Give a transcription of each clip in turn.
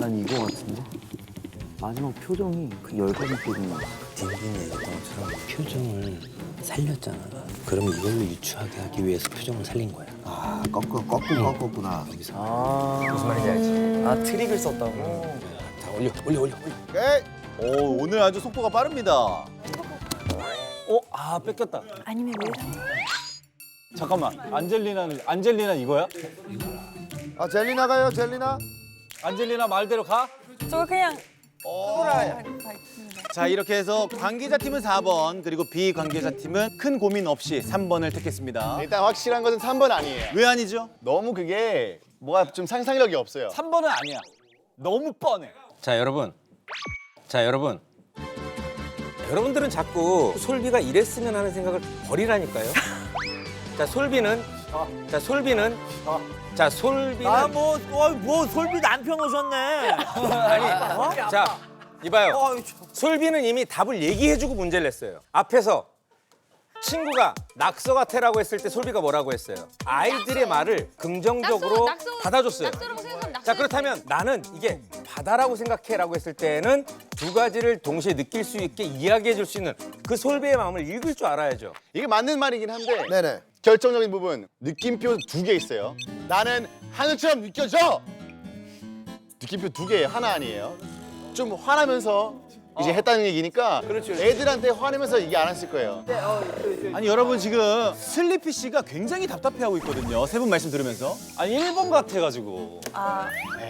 난 이거 같은데? 마지막 표정이 그 열받을 때는 딘딘이 얘기했던 것처럼 표정을 살렸잖아. 그러면 이걸로 유추하게 하기 위해서 표정을 살린 거야. 아 꺾어 꺾고 꺾었구나. 여기서 아, 무슨 말인지 알지? 아 트릭을 썼다고? 다 올려, 올려, 올려, 올려. 오케이. 오 오늘 아주 속도가 빠릅니다. 어? 아 뺏겼다. 아니면 왜? 잠깐만. 안젤리나는 안젤리나 이거야? 아 젤리나 가요 젤리나. 안젤리나 말대로 가? 저거 그냥 어. 자 이렇게 해서 관계자 팀은 4번 그리고 비관계자 팀은 큰 고민 없이 3번을 택했습니다. 일단 확실한 것은 3번 아니에요. 왜 아니죠? 너무 그게 뭐가 좀 상상력이 없어요. 3번은 아니야. 너무 뻔해. 자, 여러분. 자, 여러분. 여러분들은 자꾸 솔비가 이랬으면 하는 생각을 버리라니까요. 자, 솔비는 자, 솔비는 자, 솔비는 아뭐 뭐 솔비 남편 오셨네. 아니, 자, 이봐요. 솔비는 이미 답을 얘기해주고 문제를 냈어요. 앞에서 친구가 낙서 같아라고 했을 때 솔비가 뭐라고 했어요? 아이들의 말을 긍정적으로 받아줬어요. 자 그렇다면 나는 이게 바다라고 생각해라고 했을 때는 두 가지를 동시에 느낄 수 있게 이야기해 줄 수 있는 그 솔비의 마음을 읽을 줄 알아야죠. 이게 맞는 말이긴 한데 네네. 결정적인 부분 느낌표 두 개 있어요. 나는 하늘처럼 느껴져. 느낌표 두 개예요. 하나 아니에요. 좀 화나면서 이제 했다는 얘기니까 애들한테 화내면서 얘기 안 했을 거예요. 아니 여러분 지금 슬리피 씨가 굉장히 답답해하고 있거든요. 세 분 말씀 들으면서. 아니 1번 같아가지고. 아,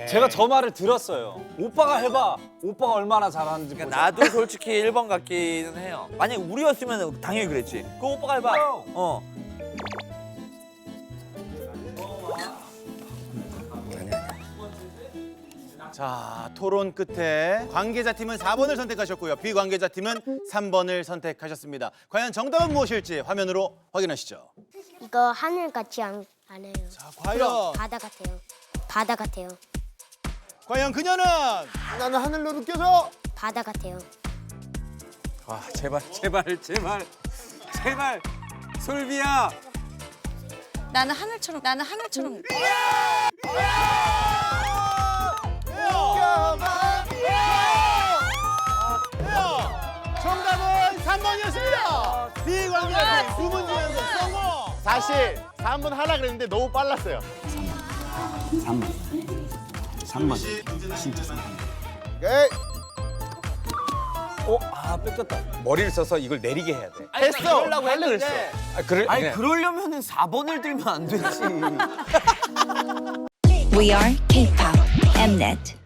제가 저 말을 들었어요. 오빠가 해봐. 오빠가 얼마나 잘하는지 보자. 그러니까 나도 솔직히 1번 같기는 해요. 만약 에 우리였으면 당연히 그랬지. 그 오빠가 해봐. 어. 자 토론 끝에 관계자 팀은 4번을 선택하셨고요. 비관계자 팀은 3번을 선택하셨습니다. 과연 정답은 무엇일지 화면으로 확인하시죠. 이거 하늘 같지 않, 않아요. 자 과연 바다 같아요. 바다 같아요. 과연 그녀는 나는 하늘로 느껴져. 바다 같아요. 아 제발 제발 제발 제발 솔비야. 나는 하늘처럼 나는 하늘처럼 3번이었습니다. 비관계자 팀두 문제 연속 성공. 사실 3번 하라 그랬는데 너무 빨랐어요. 3번. 3번. 진짜 3번. 오케이. 어? 아 뺏겼다. 머리를 써서 이걸 내리게 해야 돼. 했어. 그러려고 할래 그랬어. 아, 그래, 아니 그래. 그러려면은 4번을 들면 안 되지. We are K-pop Mnet.